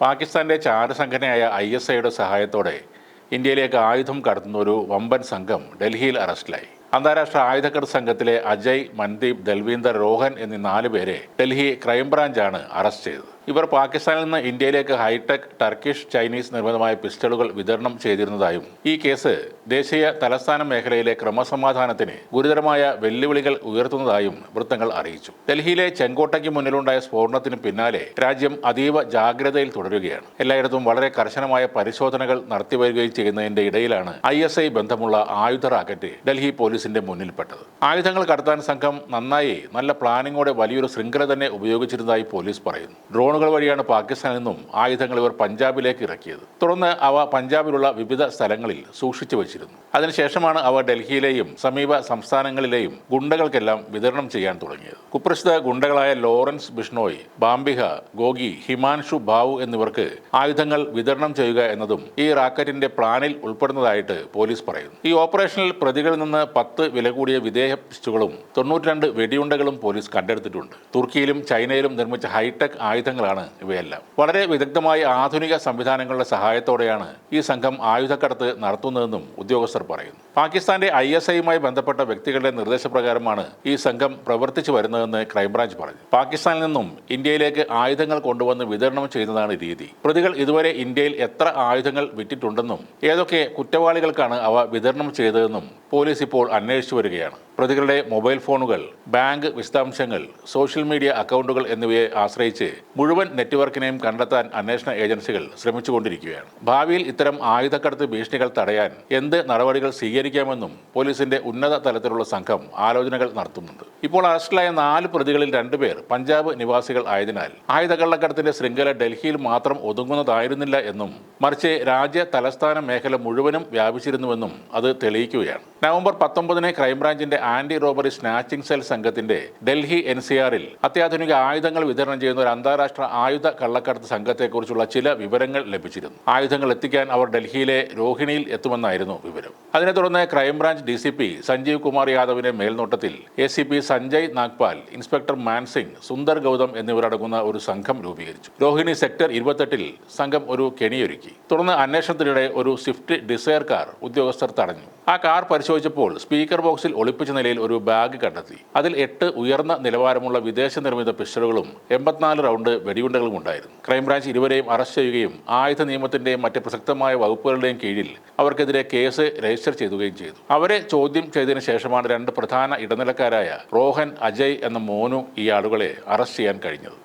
പാകിസ്ഥാന്റെ ചാരസംഘടനയായ I S ഐയുടെ സഹായത്തോടെ ഇന്ത്യയിലേക്ക് ആയുധം കടത്തുന്ന ഒരു വമ്പൻ സംഘം ഡൽഹിയിൽ അറസ്റ്റിലായി. അന്താരാഷ്ട്ര ആയുധക്കട സംഘത്തിലെ അജയ് മൻദീപ് ദൽവീന്ദർ രോഹൻ എന്നീ നാലു പേരെ ഡൽഹി ക്രൈംബ്രാഞ്ചാണ് അറസ്റ്റ് ചെയ്തത്. ഇവർ പാകിസ്ഥാനിൽ നിന്ന് ഇന്ത്യയിലേക്ക് ഹൈടെക് ടർക്കിഷ് ചൈനീസ് നിർമ്മിതമായ പിസ്റ്റളുകൾ വിതരണം ചെയ്തിരുന്നതായും. ഈ കേസ് ദേശീയ തലസ്ഥാന മേഖലയിലെ ക്രമസമാധാനത്തിന് ഗുരുതരമായ വെല്ലുവിളികൾ ഉയർത്തുന്നതായും വൃത്തങ്ങൾ അറിയിച്ചു. ഡൽഹിയിലെ ചെങ്കോട്ടയ്ക്ക് മുന്നിലുണ്ടായ സ്ഫോടനത്തിന് പിന്നാലെ രാജ്യം അതീവ ജാഗ്രതയിൽ തുടരുകയാണ്. എല്ലായിടത്തും വളരെ കർശനമായ പരിശോധനകൾ നടത്തിവരികയും ചെയ്യുന്നതിന്റെ ഇടയിലാണ് ഐ എസ് ഐ ബന്ധമുള്ള ആയുധ റാക്കറ്റ് ഡൽഹി പോലീസിന്റെ മുന്നിൽപ്പെട്ടത്. ആയുധങ്ങൾ കടത്താൻ സംഘം നന്നായി നല്ല പ്ലാനിങ്ങോടെ വലിയൊരു ശൃംഖല തന്നെ ഉപയോഗിച്ചിരുന്നതായി പോലീസ് പറയുന്നു. ഡ്രോണുകൾ വഴിയാണ് പാകിസ്ഥാനിൽ നിന്നും ആയുധങ്ങൾ ഇവർ പഞ്ചാബിലേക്ക് ഇറക്കിയത്. തുടർന്ന് അവ പഞ്ചാബിലുള്ള വിവിധ സ്ഥലങ്ങളിൽ സൂക്ഷിച്ചു വച്ചിരുന്നു. അതിനുശേഷമാണ് അവ ഡൽഹിയിലെയും സമീപ സംസ്ഥാനങ്ങളിലെയും ഗുണ്ടകൾക്കെല്ലാം വിതരണം ചെയ്യാൻ തുടങ്ങിയത്. കുപ്രസിദ്ധ ഗുണ്ടകളായ ലോറൻസ് ബിഷ്ണോയ് ബാംബിഹ ഗോഗി ഹിമാൻഷു ബാവു എന്നിവർക്ക് ആയുധങ്ങൾ വിതരണം ചെയ്യുക എന്നതും ഈ റാക്കറ്റിന്റെ പ്ലാനിൽ ഉൾപ്പെടുന്നതായിട്ട് പോലീസ് പറയുന്നു. ഈ ഓപ്പറേഷനിൽ പ്രതികളിൽ നിന്ന് പത്ത് വില കൂടിയ വിദേഹ പിസ്റ്റുകളും തൊണ്ണൂറ്റിരണ്ട് വെടിയുണ്ടകളും പോലീസ് കണ്ടെടുത്തിട്ടുണ്ട്. തുർക്കിയിലും ചൈനയിലും നിർമ്മിച്ച ഹൈടെക് ആയുധങ്ങളാണ് ഇവയെല്ലാം. വളരെ വിദഗ്ധമായ ആധുനിക സംവിധാനങ്ങളുടെ സഹായത്തോടെയാണ് ഈ സംഘം ആയുധക്കടത്ത് നടത്തുന്നതെന്നും ഉദ്യോഗസ്ഥർ പറയുന്നു. പാകിസ്ഥാന്റെ ഐ എസ് ഐയുമായി ബന്ധപ്പെട്ട വ്യക്തികളുടെ നിർദ്ദേശപ്രകാരമാണ് ഈ സംഘം പ്രവർത്തിച്ചു വരുന്നതെന്ന് ക്രൈംബ്രാഞ്ച് പറഞ്ഞു. പാകിസ്ഥാനിൽ നിന്നും ഇന്ത്യയിലേക്ക് ആയുധങ്ങൾ കൊണ്ടുവന്ന് വിതരണം ചെയ്യുന്നതാണ് രീതി. പ്രതികൾ ഇതുവരെ ഇന്ത്യയിൽ എത്ര ആയുധങ്ങൾ വിറ്റിട്ടുണ്ടെന്നും ഏതൊക്കെ കുറ്റവാളികൾക്കാണ് അവ വിതരണം ചെയ്തതെന്നും പോലീസ് ഇപ്പോൾ അന്വേഷിച്ചു വരികയാണ്. പ്രതികളുടെ മൊബൈൽ ഫോണുകൾ ബാങ്ക് വിശദാംശങ്ങൾ സോഷ്യൽ മീഡിയ അക്കൗണ്ടുകൾ എന്നിവയെ ആശ്രയിച്ച് മുഴുവൻ നെറ്റ്വർക്കിനെയും കണ്ടെത്താൻ അന്വേഷണ ഏജൻസികൾ ശ്രമിച്ചുകൊണ്ടിരിക്കുകയാണ്. ഭാവിയിൽ ഇത്തരം ആയുധക്കടത്ത് ഭീഷണികൾ തടയാൻ എന്ത് നടപടികൾ സ്വീകരിക്കാമെന്നും പോലീസിന്റെ ഉന്നത തലത്തിലുള്ള സംഘം ആലോചനകൾ നടത്തുന്നുണ്ട്. ഇപ്പോൾ അറസ്റ്റിലായ നാല് പ്രതികളിൽ രണ്ടുപേർ പഞ്ചാബ് നിവാസികൾ ആയതിനാൽ ആയുധക്കള്ളക്കടത്തിന്റെ ശൃംഖല ഡൽഹിയിൽ മാത്രം ഒതുങ്ങുന്നതായിരുന്നില്ല എന്നും മറിച്ച് രാജ്യ തലസ്ഥാന മേഖല മുഴുവനും വ്യാപിച്ചിരുന്നുവെന്നും അത് തെളിയിക്കുകയാണ്. നവംബർ പത്തൊമ്പതിന് ക്രൈംബ്രാഞ്ചിന്റെ ആന്റി റോബറി സ്നാച്ചിംഗ് സെൽ സംഘത്തിന്റെ ഡൽഹി എൻ സി ആറിൽ അത്യാധുനിക ആയുധങ്ങൾ വിതരണം ചെയ്യുന്ന ഒരു അന്താരാഷ്ട്ര ആയുധ കള്ളക്കടത്ത് സംഘത്തെക്കുറിച്ചുള്ള ചില വിവരങ്ങൾ ലഭിച്ചിരുന്നു. ആയുധങ്ങൾ എത്തിക്കാൻ അവർ ഡൽഹിയിലെ രോഹിണിയിൽ എത്തുമെന്നായിരുന്നു വിവരം. അതിനെ തുടർന്ന് crime branch D C P Sanjeev Kumar യാദവിന്റെ മേൽനോട്ടത്തിൽ A C P Sanjay Nagpal inspector Mansingh Sundar Gautam എന്നിവരടങ്ങുന്ന ഒരു സംഘം രൂപീകരിച്ചു. രോഹിണി സെക്ടർ ഇരുപത്തെട്ടിൽ സംഘം ഒരു കെണിയൊരുക്കി. തുടർന്ന് അന്വേഷണത്തിനിടെ ഒരു സ്വിഫ്റ്റ് ഡിസയർ കാർ ഉദ്യോഗസ്ഥർ തടഞ്ഞു. ആ കാർ പരിശോധിച്ചപ്പോൾ സ്പീക്കർ ബോക്സിൽ ഒളിപ്പിച്ച നിലയിൽ ഒരു ബാഗ് കണ്ടെത്തി. അതിൽ എട്ട് ഉയർന്ന നിലവാരമുള്ള വിദേശ നിർമ്മിത പിസ്റ്റളുകളും എൺപത്തിനാല് റൗണ്ട് വെടിയുണ്ടകളും ഉണ്ടായിരുന്നു. ക്രൈംബ്രാഞ്ച് ഇരുവരെയും അറസ്റ്റ് ചെയ്യുകയും ആയുധ നിയമത്തിന്റെയും മറ്റ് പ്രസക്തമായ വകുപ്പുകളുടെയും കീഴിൽ അവർക്കെതിരെ കേസ് രജിസ്റ്റർ ചെയ്യുകയും ചെയ്തു. അവരെ ചോദ്യം ചെയ്തതിനു ശേഷമാണ് രണ്ട് പ്രധാന ഇടനിലക്കാരായ റോഹൻ അജയ് എന്ന മോനു ഈ ആളുകളെ അറസ്റ്റ് ചെയ്യാൻ കഴിഞ്ഞത്.